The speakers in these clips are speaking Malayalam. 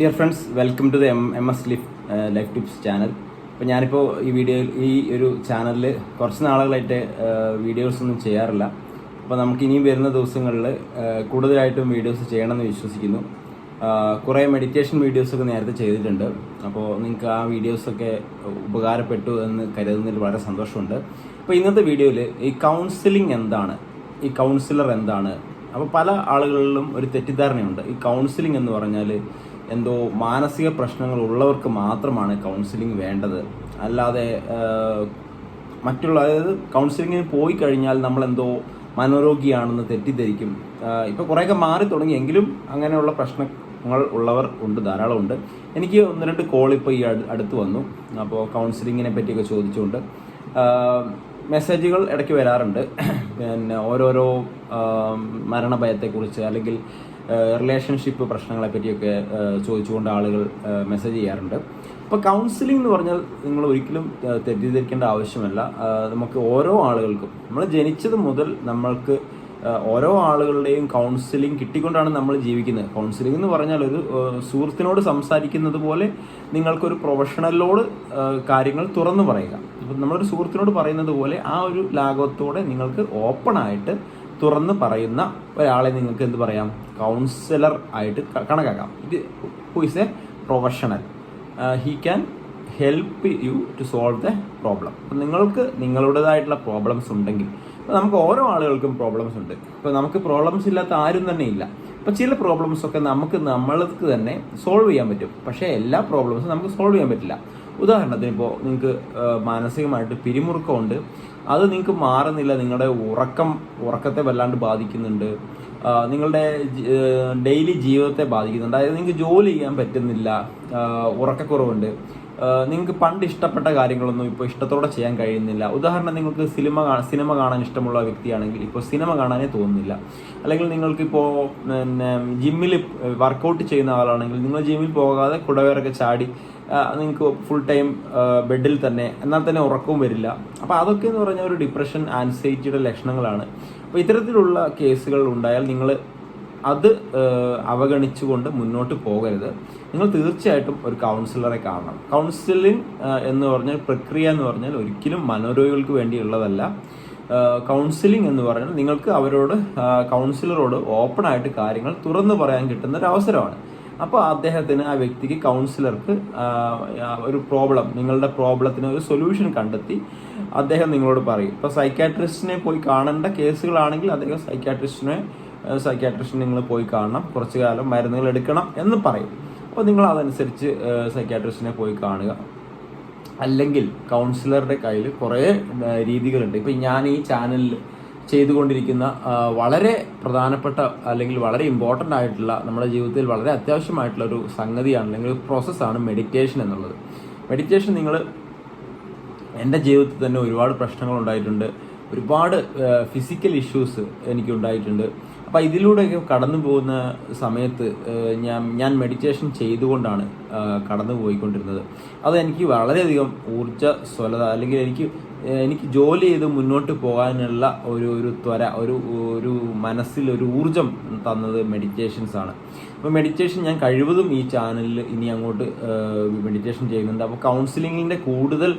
Dear friends welcome to the M M S ലിഫ് life tips channel അപ്പോൾ ഞാനിപ്പോൾ ഈ വീഡിയോയിൽ ഈ ഒരു ചാനലിൽ കുറച്ച് നാളുകളായിട്ട് വീഡിയോസ് ഒന്നും ചെയ്യാറില്ല. അപ്പോൾ നമുക്ക് ഇനിയും വരുന്ന ദിവസങ്ങളിൽ കൂടുതലായിട്ടും വീഡിയോസ് ചെയ്യണമെന്ന് വിശ്വസിക്കുന്നു. കുറേ മെഡിറ്റേഷൻ വീഡിയോസൊക്കെ നേരത്തെ ചെയ്തിട്ടുണ്ട്. അപ്പോൾ നിങ്ങൾക്ക് ആ വീഡിയോസൊക്കെ ഉപകാരപ്പെട്ടു എന്ന് കരുതുന്നതിൽ വളരെ സന്തോഷമുണ്ട്. അപ്പോൾ ഇന്നത്തെ വീഡിയോയിൽ ഈ കൗൺസിലിംഗ് എന്താണ്? ഈ കൗൺസിലർ എന്താണ്? അപ്പോൾ പല ആളുകളിലും ഒരു തെറ്റിദ്ധാരണയുണ്ട്. ഈ കൗൺസിലിംഗ് എന്ന് പറഞ്ഞാൽ എന്തോ മാനസിക പ്രശ്നങ്ങൾ ഉള്ളവർക്ക് മാത്രമാണ് കൗൺസിലിംഗ് വേണ്ടത്. അല്ലാതെ മറ്റുള്ള അതായത് കൗൺസിലിങ്ങിന് പോയി കഴിഞ്ഞാൽ നമ്മളെന്തോ മനോരോഗിയാണെന്ന് തെറ്റിദ്ധരിക്കും. ഇപ്പോൾ കുറേയൊക്കെ മാറി തുടങ്ങി. എങ്കിലും അങ്ങനെയുള്ള പ്രശ്നങ്ങൾ ഉള്ളവർ ഉണ്ട് ധാരാളമുണ്ട് എനിക്ക് ഒന്ന് രണ്ട് കോൾ ഇപ്പോൾ ഈ അടുത്ത് വന്നു. അപ്പോൾ കൗൺസിലിങ്ങിനെ പറ്റിയൊക്കെ ചോദിച്ചുകൊണ്ട്. മെസ്സേജുകൾ ഇടയ്ക്ക് വരാറുണ്ട്. പിന്നെ ഓരോരോ മരണഭയത്തെക്കുറിച്ച് അല്ലെങ്കിൽ റിലേഷൻഷിപ്പ് പ്രശ്നങ്ങളെ പറ്റിയൊക്കെ ചോദിച്ചുകൊണ്ട് ആളുകൾ മെസ്സേജ് ചെയ്യാറുണ്ട്. അപ്പോൾ കൗൺസിലിംഗ് എന്ന് പറഞ്ഞാൽ നിങ്ങൾ ഒരിക്കലും തെറ്റിദ്ധരിക്കേണ്ട ആവശ്യമല്ല. നമുക്ക് ഓരോ ആളുകൾക്കും നമ്മൾ ജനിച്ചത് മുതൽ നമ്മൾക്ക് ഓരോ ആളുകളുടെയും കൗൺസിലിംഗ് കിട്ടിക്കൊണ്ടാണ് നമ്മൾ ജീവിക്കുന്നത്. കൗൺസിലിംഗ് എന്ന് പറഞ്ഞാൽ ഒരു സുഹൃത്തിനോട് സംസാരിക്കുന്നത് പോലെ നിങ്ങൾക്കൊരു പ്രൊഫഷണലിനോട് കാര്യങ്ങൾ തുറന്നു പറയുക. ഇപ്പം നമ്മളൊരു സുഹൃത്തിനോട് പറയുന്നത് പോലെ ആ ഒരു ലാഘവത്തോടെ നിങ്ങൾക്ക് ഓപ്പണായിട്ട് തുറന്ന് പറയുന്ന ഒരാളെ നിങ്ങൾക്ക് എന്ത് പറയാം? കൗൺസിലർ ആയിട്ട് കണക്കാക്കാം. ഇത് who is a professional he can help you to solve the problem അപ്പം നിങ്ങൾക്ക് നിങ്ങളുടേതായിട്ടുള്ള പ്രോബ്ലംസ് ഉണ്ടെങ്കിൽ നമുക്ക് ഓരോ ആളുകൾക്കും പ്രോബ്ലംസ് ഉണ്ട്. ഇപ്പോൾ നമുക്ക് പ്രോബ്ലംസ് ഇല്ലാത്ത ആരും തന്നെ ഇല്ല. അപ്പോൾ ചില പ്രോബ്ലംസ് ഒക്കെ നമുക്ക് നമ്മൾക്ക് തന്നെ സോൾവ് ചെയ്യാൻ പറ്റും. പക്ഷേ എല്ലാ പ്രോബ്ലംസും നമുക്ക് സോൾവ് ചെയ്യാൻ പറ്റില്ല. ഉദാഹരണത്തിന് ഇപ്പോൾ നിങ്ങൾക്ക് മാനസികമായിട്ട് പിരിമുറുക്കമുണ്ട്. അത് നിങ്ങൾക്ക് മാറുന്നില്ല. നിങ്ങളുടെ ഉറക്കം ഉറക്കത്തെ വല്ലാണ്ട് ബാധിക്കുന്നുണ്ട്. നിങ്ങളുടെ ഡെയിലി ജീവിതത്തെ ബാധിക്കുന്നുണ്ട്. അതായത് നിങ്ങൾക്ക് ജോലി ചെയ്യാൻ പറ്റുന്നില്ല. ഉറക്കക്കുറവുണ്ട്. നിങ്ങൾക്ക് പണ്ട് ഇഷ്ടപ്പെട്ട കാര്യങ്ങളൊന്നും ഇപ്പോൾ ഇഷ്ടത്തോടെ ചെയ്യാൻ കഴിയുന്നില്ല. ഉദാഹരണം നിങ്ങൾക്ക് സിനിമ സിനിമ കാണാൻ ഇഷ്ടമുള്ള വ്യക്തിയാണെങ്കിൽ ഇപ്പോൾ സിനിമ കാണാനേ തോന്നുന്നില്ല. അല്ലെങ്കിൽ നിങ്ങൾക്കിപ്പോൾ പിന്നെ ജിമ്മിൽ വർക്കൗട്ട് ചെയ്യുന്ന ആളാണെങ്കിൽ നിങ്ങൾ ജിമ്മിൽ പോകാതെ കുടവേറൊക്കെ ചാടി നിങ്ങൾക്ക് ഫുൾ ടൈം ബെഡിൽ തന്നെ എന്നാൽ തന്നെ ഉറക്കവും വരില്ല. അപ്പോൾ അതൊക്കെ എന്ന് പറഞ്ഞാൽ ഒരു ഡിപ്രഷൻ ആൻസൈറ്റിയുടെ ലക്ഷണങ്ങളാണ്. അപ്പോൾ ഇത്തരത്തിലുള്ള കേസുകൾ ഉണ്ടായാൽ നിങ്ങൾ അത് അവഗണിച്ചുകൊണ്ട് മുന്നോട്ട് പോകരുത്. നിങ്ങൾ തീർച്ചയായിട്ടും ഒരു കൗൺസിലറെ കാണണം. കൗൺസിലിംഗ് എന്ന് പറഞ്ഞാൽ പ്രക്രിയ എന്ന് പറഞ്ഞാൽ ഒരിക്കലും മനോരോഗികൾക്ക് വേണ്ടിയുള്ളതല്ല. കൗൺസിലിംഗ് എന്ന് പറഞ്ഞാൽ നിങ്ങൾക്ക് അവരോട് കൗൺസിലറോട് ഓപ്പണായിട്ട് കാര്യങ്ങൾ തുറന്നു പറയാൻ കിട്ടുന്ന ഒരു അവസരമാണ് അപ്പോൾ അദ്ദേഹത്തിന് ആ വ്യക്തിക്ക് കൗൺസിലർക്ക് ഒരു പ്രോബ്ലം നിങ്ങളുടെ പ്രോബ്ലത്തിന് ഒരു സൊല്യൂഷൻ കണ്ടെത്തി അദ്ദേഹം നിങ്ങളോട് പറയും. ഇപ്പോൾ സൈക്കാട്രിസ്റ്റിനെ പോയി കാണേണ്ട കേസുകളാണെങ്കിൽ അദ്ദേഹം സൈക്കാട്രിസ്റ്റിനെ സൈക്കാട്രിസ്റ്റിനെ നിങ്ങൾ പോയി കാണണം. കുറച്ച് കാലം മരുന്നുകൾ എടുക്കണം എന്ന് പറയും. അപ്പോൾ നിങ്ങൾ അതനുസരിച്ച് സൈക്യാട്രിസ്റ്റിനെ പോയി കാണുക. അല്ലെങ്കിൽ കൗൺസിലറുടെ കയ്യിൽ കുറേ രീതികളുണ്ട്. ഇപ്പം ഞാൻ ഈ ചാനലിൽ ചെയ്തുകൊണ്ടിരിക്കുന്ന വളരെ പ്രധാനപ്പെട്ട അല്ലെങ്കിൽ വളരെ ഇമ്പോർട്ടന്റ് ആയിട്ടുള്ള നമ്മുടെ ജീവിതത്തിൽ വളരെ അത്യാവശ്യമായിട്ടുള്ള ഒരു സംഗതിയാണ് അല്ലെങ്കിൽ ഒരു പ്രോസസ്സാണ് മെഡിറ്റേഷൻ എന്നുള്ളത്. മെഡിറ്റേഷൻ നിങ്ങൾ എന്റെ ജീവിതത്തിൽ തന്നെ ഒരുപാട് പ്രശ്നങ്ങൾ ഉണ്ടായിട്ടുണ്ട്. ഒരുപാട് ഫിസിക്കൽ ഇഷ്യൂസ് എനിക്ക് ഉണ്ടായിട്ടുണ്ട് അപ്പോൾ ഇതിലൂടെയൊക്കെ കടന്നു പോകുന്ന സമയത്ത് ഞാൻ ഞാൻ മെഡിറ്റേഷൻ ചെയ്തുകൊണ്ടാണ് കടന്നു പോയിക്കൊണ്ടിരുന്നത്. അത് എനിക്ക് വളരെയധികം ഊർജസ്വലത അല്ലെങ്കിൽ എനിക്ക് എനിക്ക് ജോലി ചെയ്ത് മുന്നോട്ട് പോകാനുള്ള ഒരു ഒരു ത്വര ഒരു ഒരു മനസ്സിൽ ഒരു ഊർജം തന്നത് മെഡിറ്റേഷൻസ് ആണ്. അപ്പോൾ മെഡിറ്റേഷൻ ഞാൻ കഴിവതും ഈ ചാനലിൽ ഇനി അങ്ങോട്ട് മെഡിറ്റേഷൻ ചെയ്യുന്നുണ്ട്. അപ്പോൾ കൗൺസിലിങ്ങിന്റെ കൂടുതൽ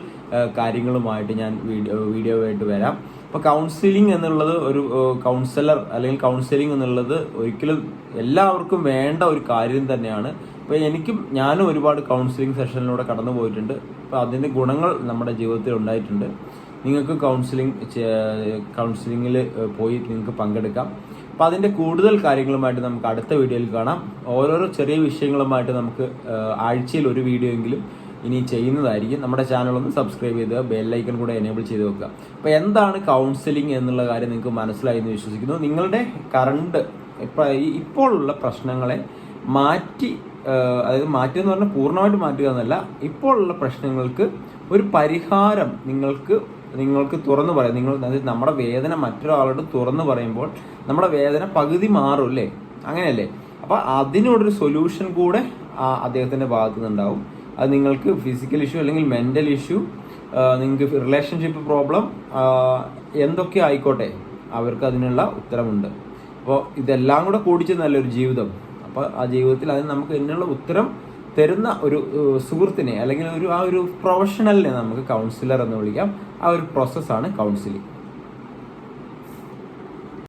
കാര്യങ്ങളുമായിട്ട് ഞാൻ വീഡിയോ വീഡിയോ ആയിട്ട് വരാം. അപ്പോൾ കൗൺസിലിംഗ് എന്നുള്ളത് ഒരു കൗൺസിലർ അല്ലെങ്കിൽ കൗൺസിലിംഗ് എന്നുള്ളത് ഒരിക്കലും എല്ലാവർക്കും വേണ്ട ഒരു കാര്യം തന്നെയാണ്. അപ്പോൾ എനിക്കും ഞാനും ഒരുപാട് കൗൺസിലിംഗ് സെഷനിലൂടെ കടന്നു പോയിട്ടുണ്ട്. അപ്പോൾ അതിന്റെ ഗുണങ്ങൾ നമ്മുടെ ജീവിതത്തിൽ ഉണ്ടായിട്ടുണ്ട്. നിങ്ങൾക്ക് കൗൺസിലിംഗ് കൗൺസിലിങ്ങിൽ പോയി നിങ്ങൾക്ക് പങ്കെടുക്കാം. അപ്പോൾ അതിന്റെ കൂടുതൽ കാര്യങ്ങളുമായിട്ട് നമുക്ക് അടുത്ത വീഡിയോയിൽ കാണാം. ഓരോരോ ചെറിയ വിഷയങ്ങളുമായിട്ട് നമുക്ക് ആഴ്ചയിൽ ഒരു വീഡിയോ എങ്കിലും ഇനി ചെയ്യുന്നതായിരിക്കും. നമ്മുടെ ചാനൽ ഒന്ന് സബ്സ്ക്രൈബ് ചെയ്ത് ബെല്ലൈക്കൺ കൂടെ എനേബിൾ ചെയ്ത് വെക്കുക. അപ്പോൾ എന്താണ് കൗൺസിലിംഗ് എന്നുള്ള കാര്യം നിങ്ങൾക്ക് മനസ്സിലായി എന്ന് വിശ്വസിക്കുന്നു. നിങ്ങളുടെ കറണ്ട് ഇപ്പോഴുള്ള പ്രശ്നങ്ങളെ മാറ്റി അതായത് മാറ്റുക എന്ന് പറഞ്ഞാൽ പൂർണമായിട്ട് മാറ്റുക എന്നല്ല ഇപ്പോഴുള്ള പ്രശ്നങ്ങൾക്ക് ഒരു പരിഹാരം നിങ്ങൾക്ക് നിങ്ങൾക്ക് തുറന്നു പറയാം. നിങ്ങൾ നമ്മുടെ വേദന മറ്റൊരാളോട് തുറന്നു പറയുമ്പോൾ നമ്മുടെ വേദന പകുതി മാറും അല്ലേ? അങ്ങനെയല്ലേ? അപ്പോൾ അതിനോടൊരു സൊല്യൂഷൻ കൂടെ അദ്ദേഹത്തിന്റെ ഭാഗത്തു നിന്നുണ്ടാവും അത് നിങ്ങൾക്ക് ഫിസിക്കൽ ഇഷ്യൂ അല്ലെങ്കിൽ മെന്റൽ ഇഷ്യൂ നിങ്ങൾക്ക് റിലേഷൻഷിപ്പ് പ്രോബ്ലം എന്തൊക്കെ ആയിക്കോട്ടെ അവർക്ക് അതിനുള്ള ഉത്തരമുണ്ട് അപ്പോൾ ഇതെല്ലാം കൂടെ കൂടിച്ച് നല്ലൊരു ജീവിതം. അപ്പോൾ ആ ജീവിതത്തിൽ അതിന് നമുക്ക് ഇതിനുള്ള ഉത്തരം തരുന്ന ഒരു സുഹൃത്തിനെ അല്ലെങ്കിൽ ഒരു ആ ഒരു പ്രൊഫഷണലിനെ നമുക്ക് കൗൺസിലർ എന്ന് വിളിക്കാം. ആ ഒരു പ്രോസസ്സാണ് കൗൺസിലിംഗ്